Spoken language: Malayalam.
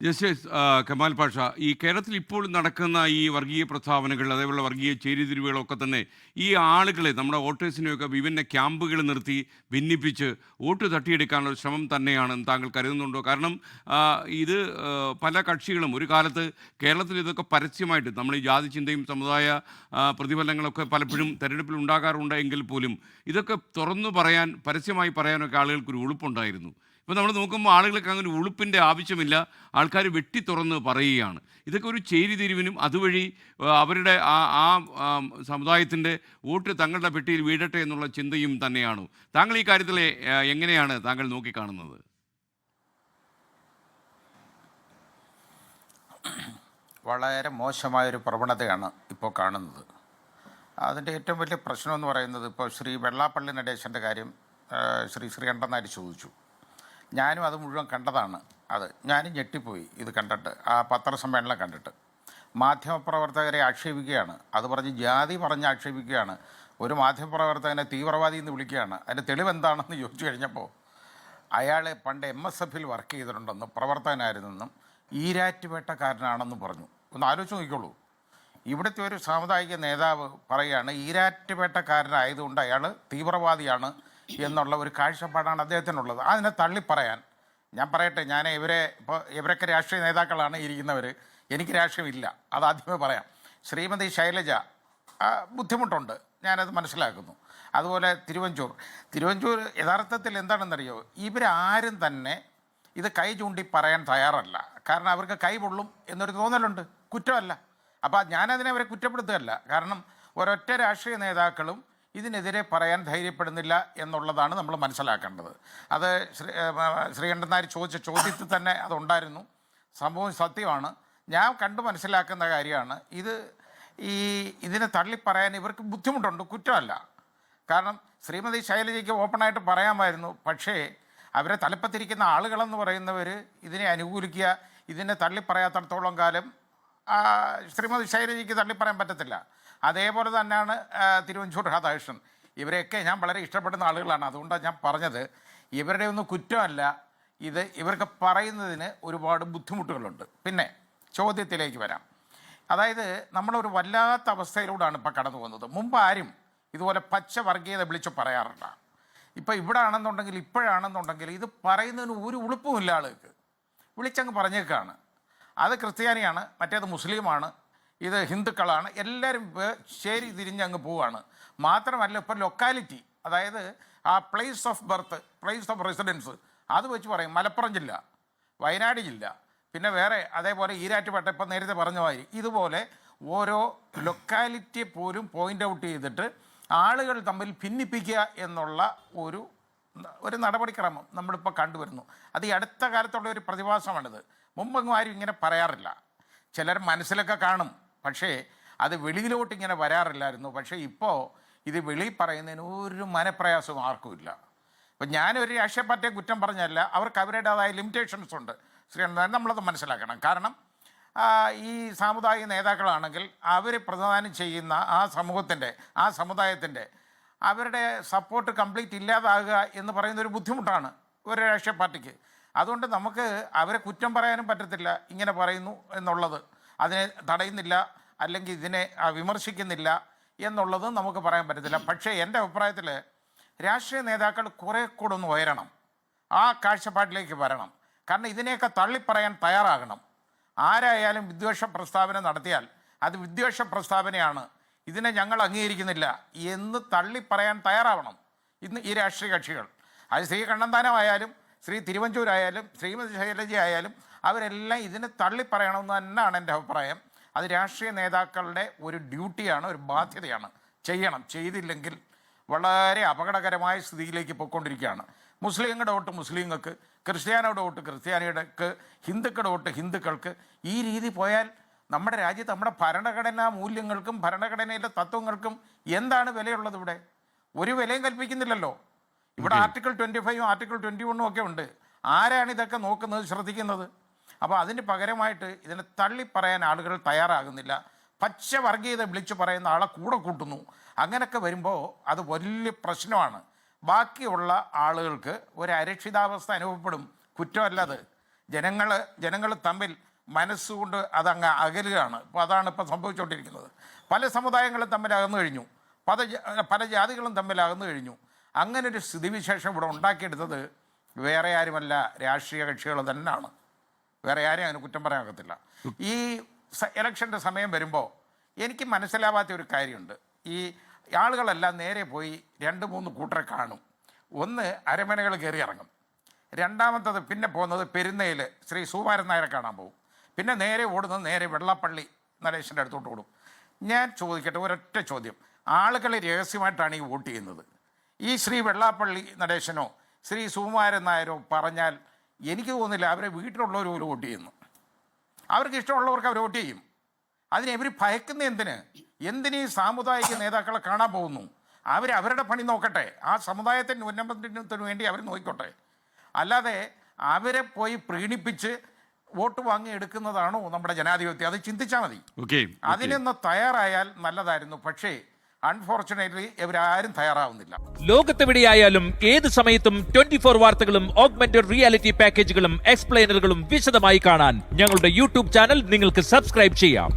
ജസ്റ്റിസ് കമാൽ പാഷ ഈ കേരളത്തിൽ ഇപ്പോൾ നടക്കുന്ന ഈ വർഗീയ പ്രസ്താവനകൾ അതേപോലെ വർഗീയ ചേരിതിരിവുകളൊക്കെ തന്നെ ഈ ആളുകളെ നമ്മുടെ വോട്ടേഴ്സിനെയൊക്കെ വിഭിന്ന ക്യാമ്പുകൾ നിർത്തി ഭിന്നിപ്പിച്ച് വോട്ട് തട്ടിയെടുക്കാനുള്ള ശ്രമം തന്നെയാണ് താങ്കൾ കരുതുന്നുണ്ടോ? കാരണം ഇത് പല കക്ഷികളും ഒരു കാലത്ത് കേരളത്തിൽ ഇതൊക്കെ പരസ്യമായിട്ട് നമ്മൾ ഈ ജാതി ചിന്തയും സമുദായ പ്രതിഫലങ്ങളൊക്കെ പലപ്പോഴും തെരഞ്ഞെടുപ്പിൽ ഉണ്ടാകാറുണ്ട് എങ്കിൽ പോലും ഇതൊക്കെ തുറന്നു പറയാൻ പരസ്യമായി പറയാനൊക്കെ ആളുകൾക്ക് ഒരു ഉളുപ്പുണ്ടായിരുന്നു. ഇപ്പോൾ നമ്മൾ നോക്കുമ്പോൾ ആളുകൾക്ക് അങ്ങനെ ഉളുപ്പിന്റെ ആവശ്യമില്ല. ആൾക്കാർ വെട്ടി തുറന്ന് പറയുകയാണ്. ഇതൊക്കെ ഒരു ചേരിതിരിവിനും അതുവഴി അവരുടെ ആ ആ സമുദായത്തിന്റെ വോട്ട് തങ്ങളുടെ പെട്ടിയിൽ വീഴട്ടെ എന്നുള്ള ചിന്തയും തന്നെയാണ്. താങ്കൾ ഈ കാര്യത്തിൽ എങ്ങനെയാണ് താങ്കൾ നോക്കിക്കാണുന്നത്? വളരെ മോശമായൊരു പ്രവണതയാണ് ഇപ്പോൾ കാണുന്നത്. അതിന്റെ ഏറ്റവും വലിയ പ്രശ്നം എന്ന് പറയുന്നത് ഇപ്പോൾ ശ്രീ വെള്ളാപ്പള്ളി നടേശന്റെ കാര്യം ശ്രീ ശ്രീ ശ്രീകണ്ഠൻ ചോദിച്ചു. ഞാനും അത് മുഴുവൻ കണ്ടതാണ്. അത് ഞാനും ഞെട്ടിപ്പോയി ഇത് കണ്ടിട്ട്. ആ പത്രസമ്മേളനം കണ്ടിട്ട്. മാധ്യമപ്രവർത്തകരെ ആക്ഷേപിക്കുകയാണ്. അത് പറഞ്ഞ് ജാതി പറഞ്ഞ് ആക്ഷേപിക്കുകയാണ്. ഒരു മാധ്യമപ്രവർത്തകനെ തീവ്രവാദി എന്ന് വിളിക്കുകയാണ്. അതിന്റെ തെളിവെന്താണെന്ന് ചോദിച്ചു കഴിഞ്ഞപ്പോൾ അയാൾ പണ്ട് എം എസ് എഫിൽ വർക്ക് ചെയ്തിട്ടുണ്ടെന്നും പ്രവർത്തകനായിരുന്നെന്നും ഈരാറ്റുപേട്ടക്കാരനാണെന്നും പറഞ്ഞു. ഒന്ന് ആലോചിച്ച് നോക്കിക്കോളൂ. ഇവിടുത്തെ ഒരു സാമുദായിക നേതാവ് പറയുകയാണ് ഈരാറ്റുപേട്ടക്കാരനായതുകൊണ്ട് അയാൾ തീവ്രവാദിയാണ്. എന്നുള്ള ഒരു കാഴ്ചപ്പാടാണ് അദ്ദേഹത്തിനുള്ളത്. അതിനെ തള്ളിപ്പറയാൻ ഞാൻ പറയട്ടെ ഞാൻ ഇവരെ ഇപ്പോൾ ഇവരൊക്കെ രാഷ്ട്രീയ നേതാക്കളാണ് ഇരിക്കുന്നവർ എനിക്ക് രാഷ്ട്രീയമില്ല. അത് ആദ്യമേ പറയാം. ശ്രീമതി ശൈലജ ബുദ്ധിമുട്ടുണ്ട്. ഞാനത് മനസ്സിലാക്കുന്നു. അതുപോലെ തിരുവഞ്ചൂർ. തിരുവഞ്ചൂർ യഥാർത്ഥത്തിൽ എന്താണെന്നറിയോ? ഇവരാരും തന്നെ ഇത് കൈ ചൂണ്ടി പറയാൻ തയ്യാറല്ല. കാരണം അവർക്ക് കൈ പൊള്ളും എന്നൊരു തോന്നലുണ്ട്. കുറ്റമല്ല. അപ്പോൾ ഞാനതിനെ അവരെ കുറ്റപ്പെടുത്തുകയല്ല. കാരണം ഒരൊറ്റ രാഷ്ട്രീയ നേതാക്കളും ഇതിനെതിരെ പറയാൻ ധൈര്യപ്പെടുന്നില്ല എന്നുള്ളതാണ് നമ്മൾ മനസ്സിലാക്കേണ്ടത്. അത് ശ്രീ ശ്രീകണ്ഠൻ നായർ ചോദിച്ച ചോദ്യത്തിൽ തന്നെ അതുണ്ടായിരുന്നു. സംഭവം സത്യമാണ്. ഞാൻ കണ്ടു മനസ്സിലാക്കുന്ന കാര്യമാണ്. ഇത് ഈ ഇതിനെ തള്ളിപ്പറയാൻ ഇവർക്ക് ബുദ്ധിമുട്ടുണ്ട്. കുറ്റമല്ല. കാരണം ശ്രീമതി ശൈലജയ്ക്ക് ഓപ്പണായിട്ട് പറയാമായിരുന്നു. പക്ഷേ അവരെ തലപ്പത്തിരിക്കുന്ന ആളുകളെന്ന് പറയുന്നവർ ഇതിനെ അനുകൂലിക്കുക ഇതിനെ തള്ളിപ്പറയാത്തടത്തോളം കാലം ശ്രീമതി ശൈലജയ്ക്ക് തള്ളിപ്പറയാൻ പറ്റത്തില്ല. അതേപോലെ തന്നെയാണ് തിരുവഞ്ചൂർ രാധാകൃഷ്ണൻ. ഇവരെയൊക്കെ ഞാൻ വളരെ ഇഷ്ടപ്പെടുന്ന ആളുകളാണ്. അതുകൊണ്ടാണ് ഞാൻ പറഞ്ഞത് ഇവരുടെ ഒന്നും കുറ്റമല്ല. ഇത് ഇവർക്ക് പറയുന്നതിന് ഒരുപാട് ബുദ്ധിമുട്ടുകളുണ്ട്. പിന്നെ ചോദ്യത്തിലേക്ക് വരാം. അതായത് നമ്മളൊരു വല്ലാത്ത അവസ്ഥയിലൂടെയാണ് ഇപ്പോൾ കടന്നു പോകുന്നത്. മുമ്പ് ആരും ഇതുപോലെ പച്ച വർഗീയത വിളിച്ച് പറയാറില്ല. ഇപ്പോൾ ഇവിടെ ആണെന്നുണ്ടെങ്കിൽ ഇപ്പോഴാണെന്നുണ്ടെങ്കിൽ ഇത് പറയുന്നതിന് ഒരു ഉളുപ്പുമില്ല ആളുകൾക്ക്. വിളിച്ചങ്ങ് പറഞ്ഞേക്കാണ്. അത് ക്രിസ്ത്യാനിയാണ് മറ്റേത് മുസ്ലിമാണ്. ഇത് ഹിന്ദുക്കളാണ്. എല്ലാവരും ശരി തിരിഞ്ഞ് അങ്ങ് പോവാണ്. മാത്രമല്ല ഇപ്പോൾ ലൊക്കാലിറ്റി അതായത് ആ place of birth place of residence അത് വെച്ച് പറയും. മലപ്പുറം ജില്ല വയനാട് ജില്ല പിന്നെ വേറെ അതേപോലെ ഈരാറ്റുപേട്ട ഇപ്പം നേരത്തെ പറഞ്ഞ മാതിരി ഇതുപോലെ ഓരോ ലൊക്കാലിറ്റി പോലും പോയിന്റ് ഔട്ട് ചെയ്തിട്ട് ആളുകൾ തമ്മിൽ ഭിന്നിപ്പിക്കുക എന്നുള്ള ഒരു ഒരു നടപടിക്രമം നമ്മളിപ്പോൾ കണ്ടുവരുന്നു. അത് ഈ അടുത്ത കാലത്തുള്ള ഒരു പ്രതിഭാസമാണിത്. മുമ്പെങ്ങും ആരും ഇങ്ങനെ പറയാറില്ല. ചിലർ മനസ്സിലൊക്കെ കാണും. പക്ഷേ അത് വെളിയിലോട്ട് ഇങ്ങനെ വരാറില്ലായിരുന്നു. പക്ഷേ ഇപ്പോൾ ഇത് വെളി പറയുന്നതിന് ഒരു മനപ്രയാസവും ആർക്കുമില്ല ഇപ്പം ഞാനൊരു രാഷ്ട്രീയ പാർട്ടിയെ കുറ്റം പറഞ്ഞല്ല അവർക്ക് അവരുടേതായ ലിമിറ്റേഷൻസ് ഉണ്ട്. ശ്രീ നമ്മളത് മനസ്സിലാക്കണം. കാരണം ഈ സാമുദായിക നേതാക്കളാണെങ്കിൽ അവർ പ്രതിദാനം ചെയ്യുന്ന ആ സമൂഹത്തിന്റെ ആ സമുദായത്തിന്റെ അവരുടെ സപ്പോർട്ട് കംപ്ലീറ്റ് ഇല്ലാതാകുക എന്ന് പറയുന്ന ഒരു ബുദ്ധിമുട്ടാണ് ഒരു രാഷ്ട്രീയ പാർട്ടിക്ക്. അതുകൊണ്ട് നമുക്ക് അവരെ കുറ്റം പറയാനും പറ്റത്തില്ല ഇങ്ങനെ പറയുന്നു എന്നുള്ളത്. അതിനെ തടയുന്നില്ല അല്ലെങ്കിൽ ഇതിനെ വിമർശിക്കുന്നില്ല എന്നുള്ളത് നമുക്ക് പറയാൻ പറ്റത്തില്ല. പക്ഷേ എന്റെ അഭിപ്രായത്തിൽ രാഷ്ട്രീയ നേതാക്കൾ കുറേ കൂടെ ഒന്ന് ഉയരണം. ആ കാഴ്ചപ്പാടിലേക്ക് വരണം. കാരണം ഇതിനെയൊക്കെ തള്ളിപ്പറയാൻ തയ്യാറാകണം. ആരായാലും വിദ്വേഷ പ്രസ്താവന നടത്തിയാൽ അത് വിദ്വേഷ പ്രസ്താവനയാണ്. ഇതിനെ ഞങ്ങൾ അംഗീകരിക്കുന്നില്ല എന്ന് തള്ളിപ്പറയാൻ തയ്യാറാവണം ഇന്ന് ഈ രാഷ്ട്രീയ കക്ഷികൾ. അത് ശ്രീ കണ്ണന്താനമായാലും ശ്രീ തിരുവഞ്ചൂരായാലും ശ്രീമതി ശൈലജ ആയാലും അവരെല്ലാം ഇതിനെ തള്ളിപ്പറയണമെന്ന് തന്നെയാണ് എന്റെ അഭിപ്രായം. അത് രാഷ്ട്രീയ നേതാക്കളുടെ ഒരു ഡ്യൂട്ടിയാണ് ഒരു ബാധ്യതയാണ്. ചെയ്യണം. ചെയ്തില്ലെങ്കിൽ വളരെ അപകടകരമായ സ്ഥിതിയിലേക്ക് പോയിക്കൊണ്ടിരിക്കുകയാണ്. മുസ്ലിങ്ങളുടെ വോട്ട് മുസ്ലിങ്ങൾക്ക് ക്രിസ്ത്യാനിയുടെ വോട്ട് ക്രിസ്ത്യാനികൾക്ക് ഹിന്ദുക്കളുടെ വോട്ട് ഹിന്ദുക്കൾക്ക്. ഈ രീതി പോയാൽ നമ്മുടെ രാജ്യത്ത് നമ്മുടെ ഭരണഘടനാ മൂല്യങ്ങൾക്കും ഭരണഘടനയിലെ തത്വങ്ങൾക്കും എന്താണ് വിലയുള്ളത് ഇവിടെ? ഒരു വിലയും കൽപ്പിക്കുന്നില്ലല്ലോ. ഇവിടെ ആർട്ടിക്കിൾ ട്വന്റി ഫൈവും ആർട്ടിക്കിൾ ട്വന്റി വണ്ണും ഒക്കെ ഉണ്ട്. ആരാണ് ഇതൊക്കെ നോക്കുന്നത് ശ്രദ്ധിക്കുന്നത്? അപ്പോൾ അതിന് പകരമായിട്ട് ഇതിനെ തള്ളി പറയാൻ ആളുകൾ തയ്യാറാകുന്നില്ല. പച്ച വർഗീയത വിളിച്ചു പറയുന്ന ആളെ കൂടെ കൂട്ടുന്നു. അങ്ങനെയൊക്കെ വരുമ്പോൾ അത് വലിയ പ്രശ്നമാണ്. ബാക്കിയുള്ള ആളുകൾക്ക് ഒരു അരക്ഷിതാവസ്ഥ അനുഭവപ്പെടും. കുറ്റമല്ലത്. ജനങ്ങൾ ജനങ്ങൾ തമ്മിൽ മനസ്സുകൊണ്ട് അതങ്ങ് അകലുകയാണ്. ഇപ്പോൾ അതാണ് ഇപ്പോൾ സംഭവിച്ചുകൊണ്ടിരിക്കുന്നത് പല സമുദായങ്ങളും തമ്മിൽ അകന്നു കഴിഞ്ഞു. പല പല ജാതികളും തമ്മിൽ അകന്നു കഴിഞ്ഞു. അങ്ങനെ ഒരു സ്ഥിതിവിശേഷം ഇവിടെ ഉണ്ടാക്കിയെടുത്തത് വേറെ ആരുമല്ല രാഷ്ട്രീയ കക്ഷികൾ തന്നെയാണ്. വേറെ ആരെയും അതിന് കുറ്റം പറയാനൊക്കത്തില്ല. ഈ ഇലക്ഷന്റെ സമയം വരുമ്പോൾ എനിക്ക് മനസ്സിലാവാത്ത ഒരു കാര്യമുണ്ട്. ഈ ആളുകളെല്ലാം നേരെ പോയി രണ്ട് മൂന്ന് കൂട്ടരെ കാണും. ഒന്ന് അരമനകൾ കയറി ഇറങ്ങും. രണ്ടാമത്തത് പിന്നെ പോകുന്നത് പെരുന്നയിൽ ശ്രീ സുകുമാരൻ നായരെ കാണാൻ പോകും. പിന്നെ നേരെ ഓടുന്നത് നേരെ വെള്ളപ്പള്ളി നരേശന്റെ അടുത്തോട്ട് ഓടും. ഞാൻ ചോദിക്കട്ടെ ഒരൊറ്റ ചോദ്യം. ആളുകൾ രഹസ്യമായിട്ടാണ് ഈ വോട്ട് ചെയ്യുന്നത്. ഈ ശ്രീ വെള്ളാപ്പള്ളി നടേശനോ ശ്രീ സുകുമാരൻ നായരോ പറഞ്ഞാൽ എനിക്ക് തോന്നുന്നില്ല അവരെ വീട്ടിലുള്ളവർ ഒരു വോട്ട് ചെയ്യുന്നു. അവർക്ക് ഇഷ്ടമുള്ളവർക്ക് അവർ വോട്ട് ചെയ്യും. അതിനെ ഇവർ ഭയക്കുന്ന എന്തിന്? എന്തിന് സാമുദായിക നേതാക്കളെ കാണാൻ പോകുന്നു? അവർ അവരുടെ പണി നോക്കട്ടെ. ആ സമുദായത്തിന്റെ ഉന്നമനത്തിന് വേണ്ടി അവർ നോക്കിക്കോട്ടെ. അല്ലാതെ അവരെ പോയി പ്രീണിപ്പിച്ച് വോട്ട് വാങ്ങി എടുക്കുന്നതാണോ നമ്മുടെ ജനാധിപത്യം? അത് ചിന്തിച്ചാൽ മതി. ഓക്കെ അതിനൊന്ന് തയ്യാറായാൽ നല്ലതായിരുന്നു. പക്ഷേ അൺഫോർച്ചുനേറ്റ്ലി ഇവരാരും തയ്യാറാവുന്നില്ല. ലോകത്തെവിടെയായാലും ഏത് സമയത്തും ട്വന്റി ഫോർ വാർത്തകളും ഓഗ്മെന്റഡ് റിയാലിറ്റി പാക്കേജുകളും എക്സ്പ്ലെയിനറുകളും വിശദമായി കാണാൻ ഞങ്ങളുടെ യൂട്യൂബ് ചാനൽ നിങ്ങൾക്ക് സബ്സ്ക്രൈബ് ചെയ്യാം.